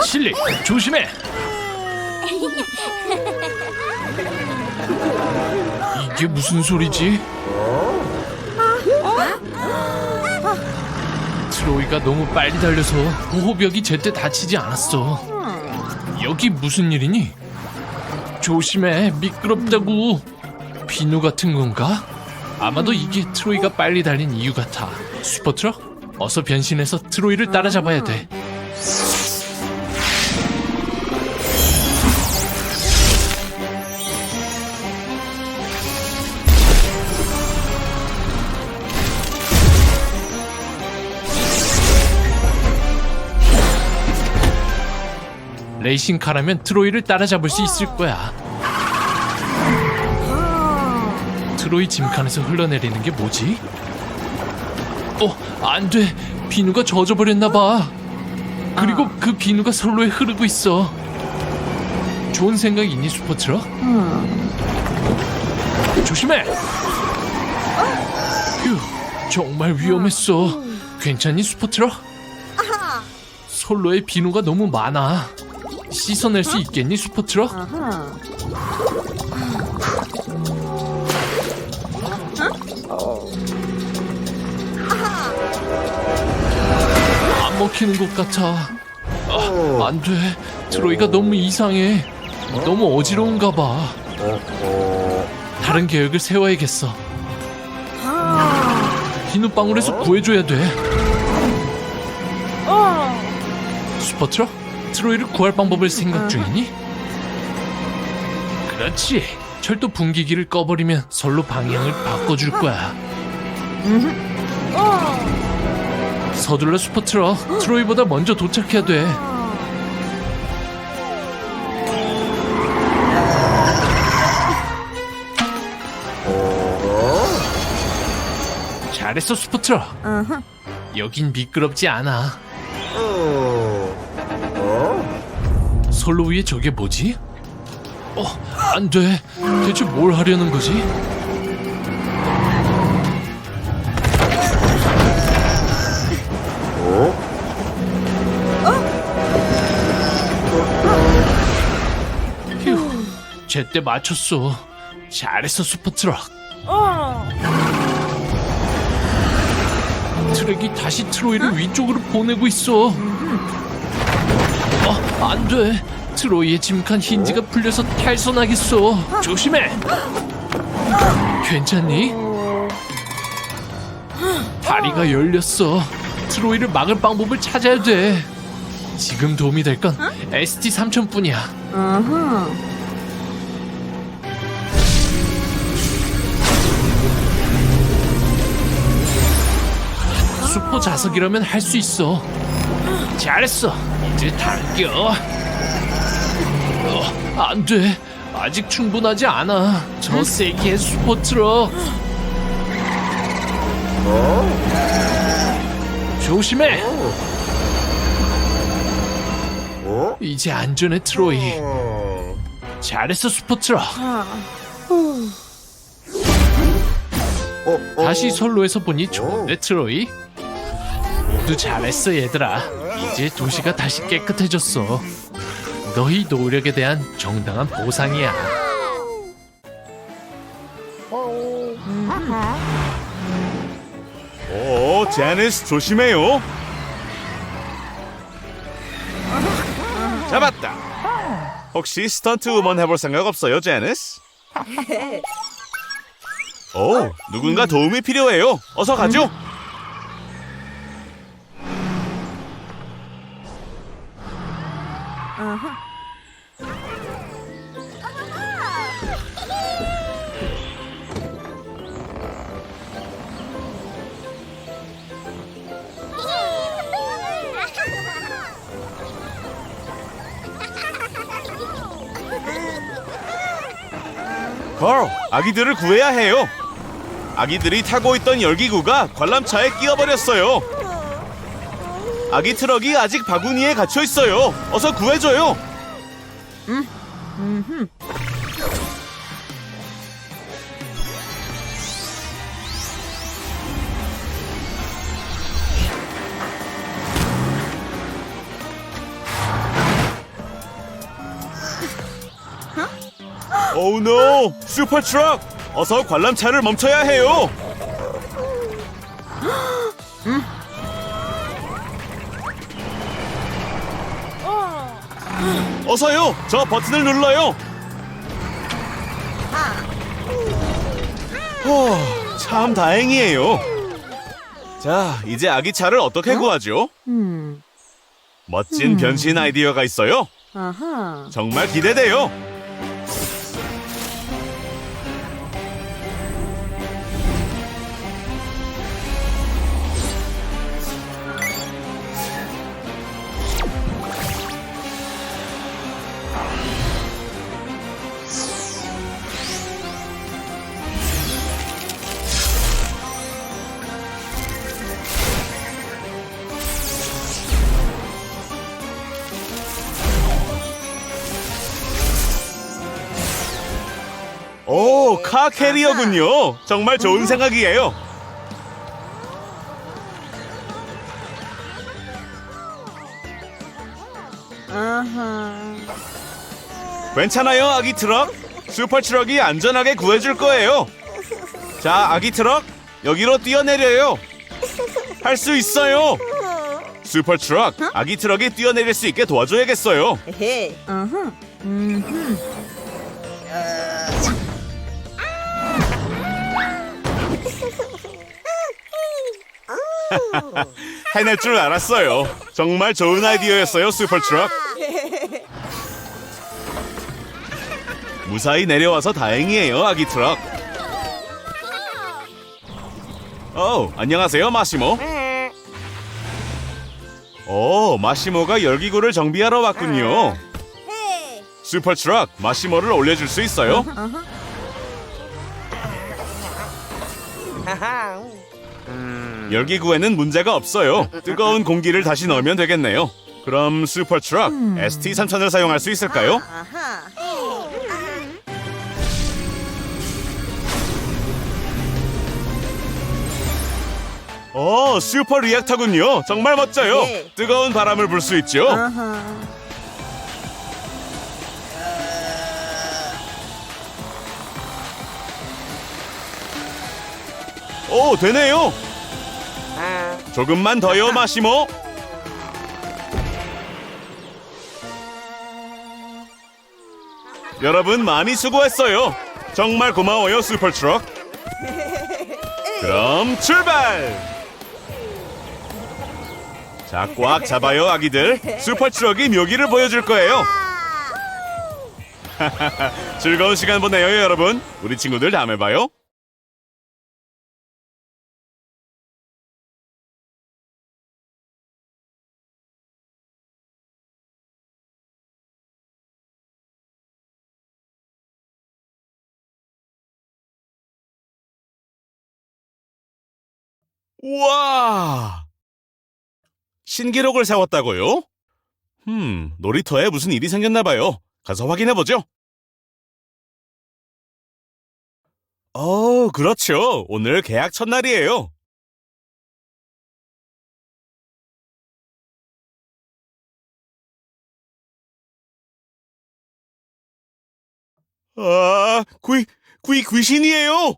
실리 조심해. 이게 무슨 소리지? 트로이가 너무 빨리 달려서 보호벽이 제때 다치지 않았어. 여기 무슨 일이니? 조심해, 미끄럽다고. 비누 같은 건가? 아마도 이게 트로이가 빨리 달린 이유 같아. 슈퍼트럭? 어서 변신해서 트로이를 따라잡아야 돼. 레이싱카라면 트로이를 따라잡을 수 있을 거야. 트로이 짐칸에서 흘러내리는 게 뭐지? 어, 안 돼. 비누가 젖어버렸나 봐. 그리고 그 비누가 선로에 흐르고 있어. 좋은 생각 있니, 슈퍼트럭? 조심해. 휴, 정말 위험했어. 괜찮니, 슈퍼트럭? 선로에 비누가 너무 많아. 씻어낼 수 있겠니, 슈퍼트럭? 안 먹히는 것 같아. 아, 안 돼. 트로이가 너무 이상해. 너무 어지러운가 봐. 다른 계획을 세워야겠어. 비눗방울에서 구해줘야 돼. 슈퍼트럭? 트로이를 구할 방법을 생각 중이니? 그렇지. 철도 분기기를 꺼버리면 선로 방향을 바꿔줄 거야. 서둘러 슈퍼트럭. 트로이보다 먼저 도착해야 돼. 잘했어 슈퍼트럭. 여긴 미끄럽지 않아. 선로 위에 저게 뭐지? 어, 안 돼. 대체 뭘 하려는 거지? 휴, 제때 맞췄어. 잘했어, 슈퍼트럭. 트랙이 다시 트로이를 위쪽으로 보내고 있어. 어, 안 돼. 트로이의 짐칸 힌지가 풀려서 탈선하겠어. 조심해. 괜찮니? 다리가 열렸어. 트로이를 막을 방법을 찾아야 돼. 지금 도움이 될 건 ST 3000뿐이야. 수포 자석이라면 할 수 있어. 잘했어. 이제 당겨. 어, 안 돼. 아직 충분하지 않아. 저 세기의 슈퍼 트럭. 조심해. 이제 안전해 트로이. 잘했어 슈퍼 트럭. 다시 선로에서 보니 좋은데 트로이. 모두 잘했어 얘들아. 이제 도시가 다시 깨끗해졌어. 너희 노력에 대한 정당한 보상이야. 오, 제니스 조심해요. 잡았다. 혹시 스턴트 우먼 해볼 생각 없어요, 제니스? 오, 누군가 도움이 필요해요. 어서 가죠. 아기들을 구해야 해요. 아기들이 타고 있던 열기구가 관람차에 끼어버렸어요. 아기 트럭이 아직 바구니에 갇혀 있어요. 어서 구해줘요. 오 우 노! 슈퍼 트럭! 어서 관람차를 멈춰야 해요. 어서요. 저 버튼을 눌러요. 호, 참 다행이에요. 자, 이제 아기 차를 어떻게 구하죠? 음. 멋진 변신 아이디어가 있어요. 아하. 정말 기대돼요. 오, 카 캐리어군요. 정말 좋은 생각이에요. 아하. 괜찮아요, 아기 트럭. 슈퍼 트럭이 안전하게 구해줄 거예요. 자, 아기 트럭, 여기로 뛰어내려요. 할 수 있어요. 슈퍼 트럭, 아기 트럭이 뛰어내릴 수 있게 도와줘야겠어요. 에헤. 아하. 음. 해낼 줄 알았어요. 정말 좋은 아이디어였어요, 슈퍼 트럭. 무사히 내려와서 다행이에요, 아기 트럭. 어, 안녕하세요, 마시모. 오, 마시모가 열기구를 정비하러 왔군요. 슈퍼 트럭, 마시모를 올려줄 수 있어요? 열기구에는 문제가 없어요. 뜨거운 공기를 다시 넣으면 되겠네요. 그럼 슈퍼 트럭 ST 3000을 사용할 수 있을까요? 아하. 오, 슈퍼 리액터군요. 정말 멋져요. 네. 뜨거운 바람을 불 수 있죠. 오, 되네요. 조금만 더요, 마시모. 여러분 많이 수고했어요. 정말 고마워요, 슈퍼 트럭. 그럼 출발! 자, 꽉 잡아요, 아기들. 슈퍼 트럭이 묘기를 보여줄 거예요. 즐거운 시간 보내요, 여러분. 우리 친구들 다음에 봐요. 우와! 신기록을 세웠다고요? 음, 놀이터에 무슨 일이 생겼나 봐요. 가서 확인해 보죠. 어, 그렇죠. 오늘 계약 첫날이에요. 아, 귀, 귀, 귀신이에요!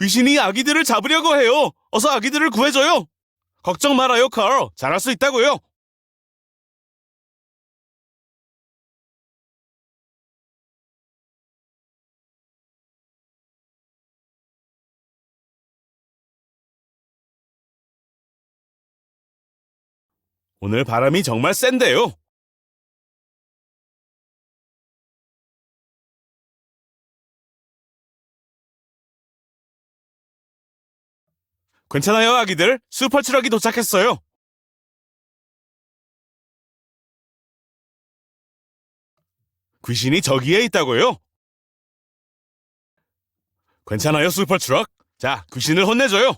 귀신이 아기들을 잡으려고 해요! 어서 아기들을 구해줘요! 걱정 말아요, 칼. 잘할 수 있다고요. 오늘 바람이 정말 센데요. 괜찮아요, 아기들. 슈퍼 트럭이 도착했어요. 귀신이 저기에 있다고요? 괜찮아요, 슈퍼 트럭. 자, 귀신을 혼내줘요.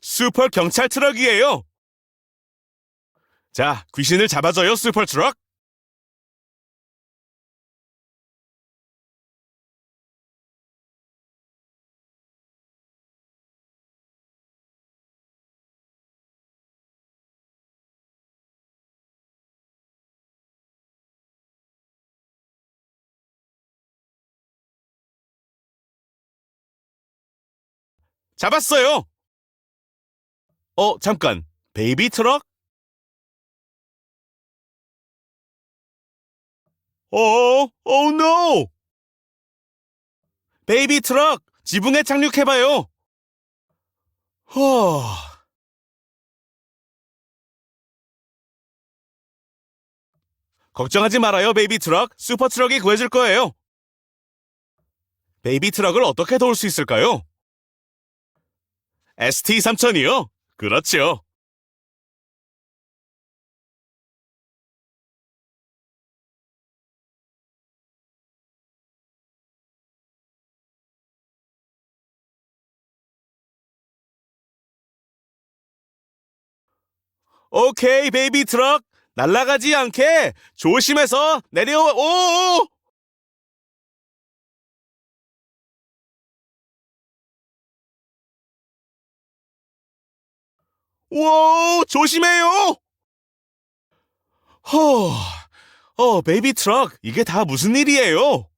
슈퍼 경찰 트럭이에요. 자, 귀신을 잡아줘요, 슈퍼 트럭. 잡았어요. 어, 잠깐. 베이비 트럭? 어, 오, 노! 베이비 트럭, 지붕에 착륙해봐요. 허. 걱정하지 말아요, 베이비 트럭. 슈퍼 트럭이 구해줄 거예요. 베이비 트럭을 어떻게 도울 수 있을까요? ST3000이요? 그렇죠. 오케이, 베이비 트럭. 날아가지 않게 조심해서 내려와. 오! 와, 조심해요. 허, 어, 베이비 트럭, 이게 다 무슨 일이에요?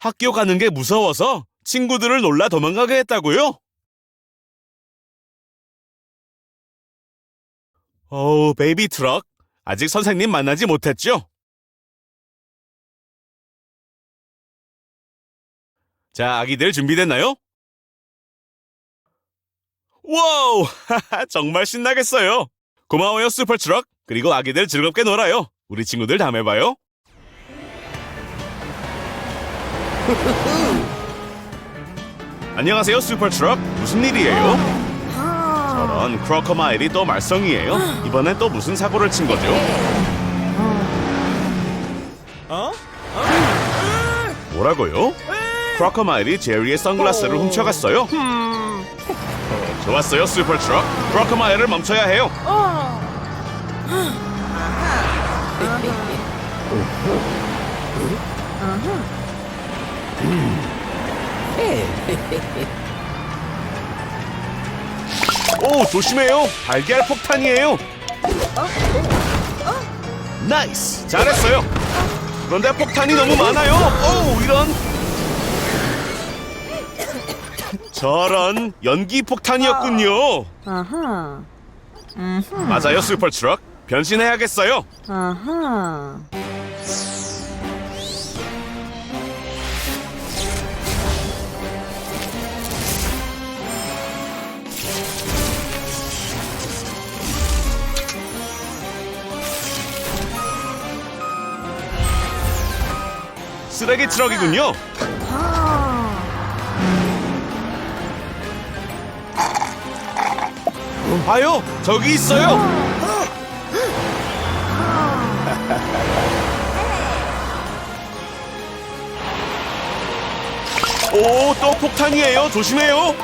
학교 가는 게 무서워서 친구들을 놀라 도망가게 했다고요? 어우, 베이비 트럭, 아직 선생님 만나지 못했죠? 자, 아기들 준비됐나요? 와우! 정말 신나겠어요. 고마워요, 슈퍼트럭. 그리고 아기들 즐겁게 놀아요. 우리 친구들 다음에 봐요. 안녕하세요, 슈퍼트럭. 무슨 일이에요? 저런 크로커마일이 또 말썽이에요. 이번엔 또 무슨 사고를 친 거죠? 뭐라고요? 크로커마일이 제리의 선글라스를 훔쳐갔어요? 좋았어요, 슈퍼트럭. 크로커마일을 멈춰야 해요. 오, 조심해요. 달걀 폭탄이에요. 나이스. 잘했어요. 그런데 폭탄이 너무 많아요. 오, 이런. 저런 연기 폭탄이었군요. 아하. 음흠. 맞아요, 슈퍼트럭. 변신해야겠어요. 아하. 쓰레기 트럭이군요. 봐요, 저기 있어요. 오, 또 폭탄이에요. 조심해요.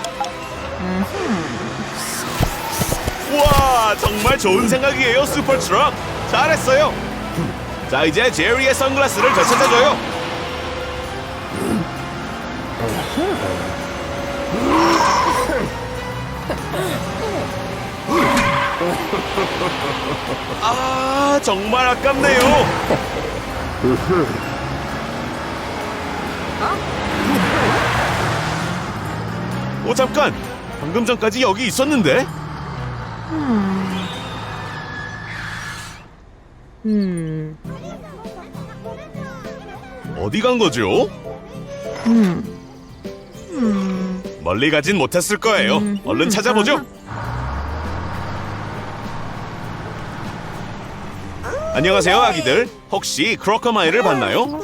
와, 정말 좋은 생각이에요, 슈퍼 트럭. 잘했어요. 자, 이제 제리의 선글라스를 되찾아줘요. 아, 정말 아깝네요. 오, 잠깐. 방금 전까지 여기 있었는데? 음. 어디 간 거죠? 음. 음. 멀리 가진 못했을 거예요. 음, 얼른 음, 찾아보죠. 안녕하세요, 아기들. 혹시 크로커마일을 봤나요?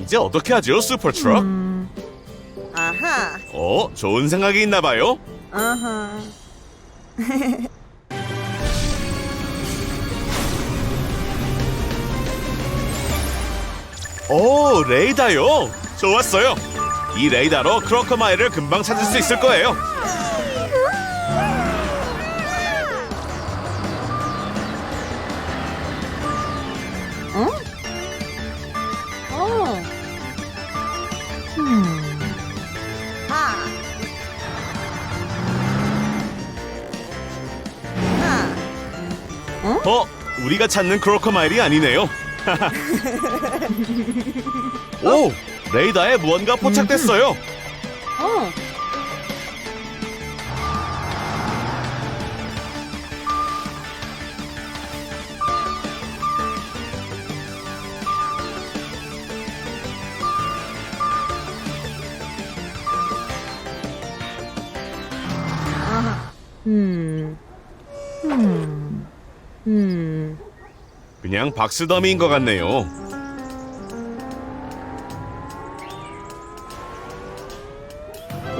이제 어떻게 하죠, 슈퍼트럭? 음. 아하. 어, 좋은 생각이 있나 봐요. 아하. 오, 레이다요. 좋았어요. 이 레이더로 크로커마일을 금방 찾을 수 있을 거예요. 어, 우리가 찾는 크로커마일이 아니네요. 오, 레이더에 무언가 포착됐어요. 어. 그냥 박스더미인 것 같네요.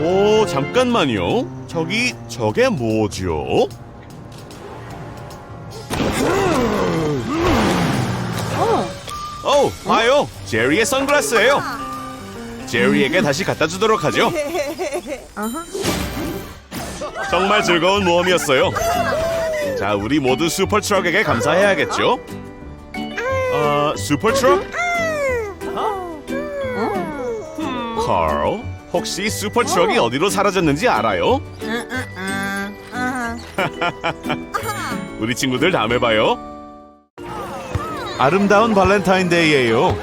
오, 잠깐만요. 저기 저게 뭐죠? 어. 오, 봐요. 제리의 선글라스예요. 제리에게 다시 갖다 주도록 하죠. 정말 즐거운 모험이었어요. 자, 우리 모두 슈퍼 트럭에게 감사해야겠죠? 아, 슈퍼 트럭? 카л, 혹시 슈퍼 트럭이 어디로 사라졌는지 알아요? 우리 친구들 다음에 봐요. 아름다운 발렌타인데이예요.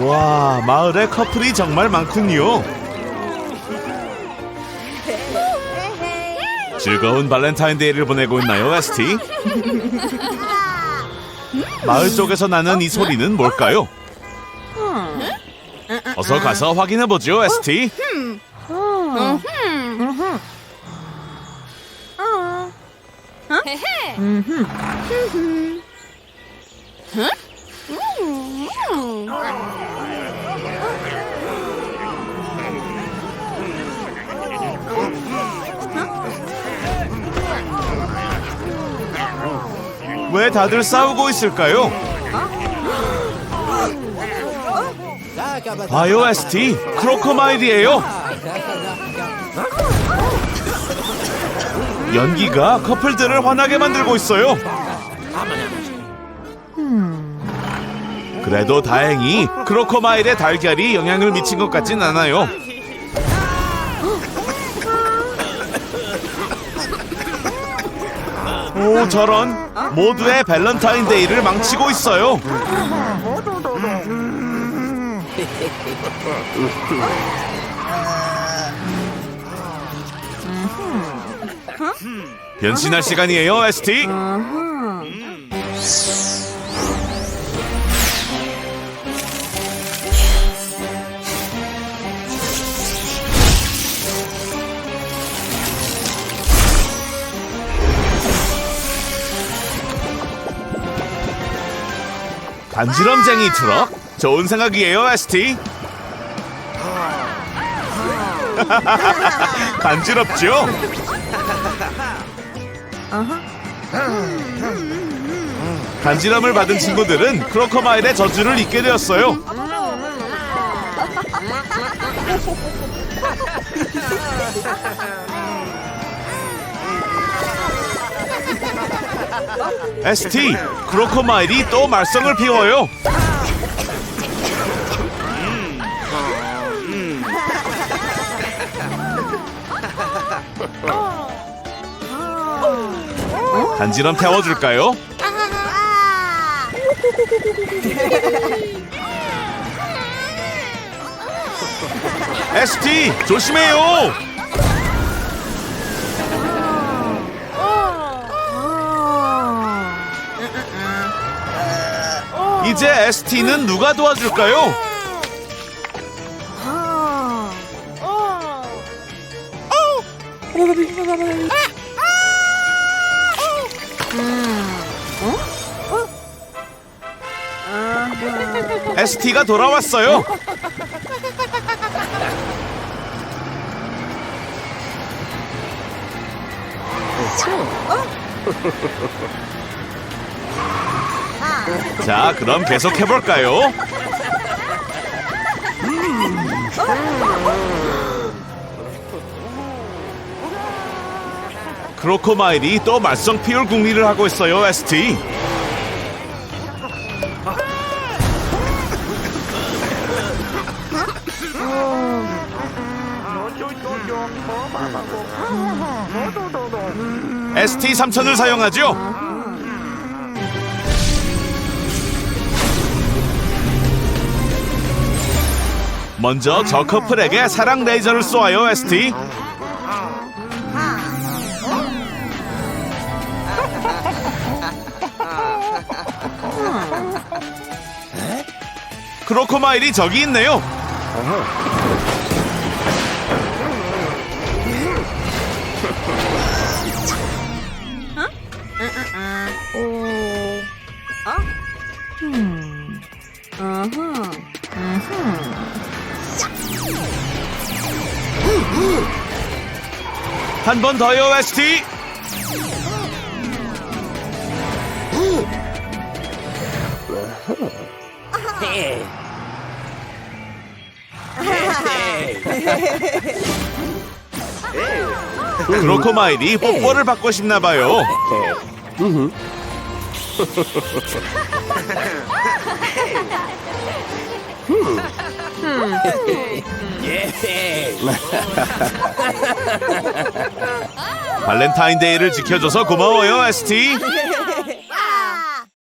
와, 마을에 커플이 정말 많군요. 즐거운 발렌타인데이를 보내고 있나요, 에스티? 마을 쪽에서 나는 이 소리는 뭘까요? 어서 가서 확인해 보죠, 에 왜 다들 싸우고 있을까요? 에스티 크로커마일이에요. 연기가 커플들을 화나게 만들고 있어요. 그래도 다행히 크로커마일의 달걀이 영향을 미친 것 같진 않아요. 오 저런 모두의 밸런타인데이를 망치고 있어요. 변신할 시간이에요, 에 간지럼쟁이 트럭. 좋은 생각이에요, 에스티. 간지럽죠? 간지럼을 받은 친구들은 크로커마일의 저주를 잊게 되었어요. ST 크로커마일이 또 말썽을 피워요. 간지럼 태워줄까요? ST 조심해요. 이제 ST는 누가 도와줄까요? ST가 돌아왔어요. 자, 그럼 계속 해볼까요? 크로코마일이 또 말썽 피울 궁리를 하고 있어요, ST. ST 3000을 사용하죠. 먼저 저 커플에게 사랑 레이저를 쏘아요, ST. 크로코마일이 저기 있네요. 한 번 더요, ST. 크로코마일이 뽀뽀를 받고 싶나 봐요. 발렌타인데이를 지켜줘서 고마워요, ST.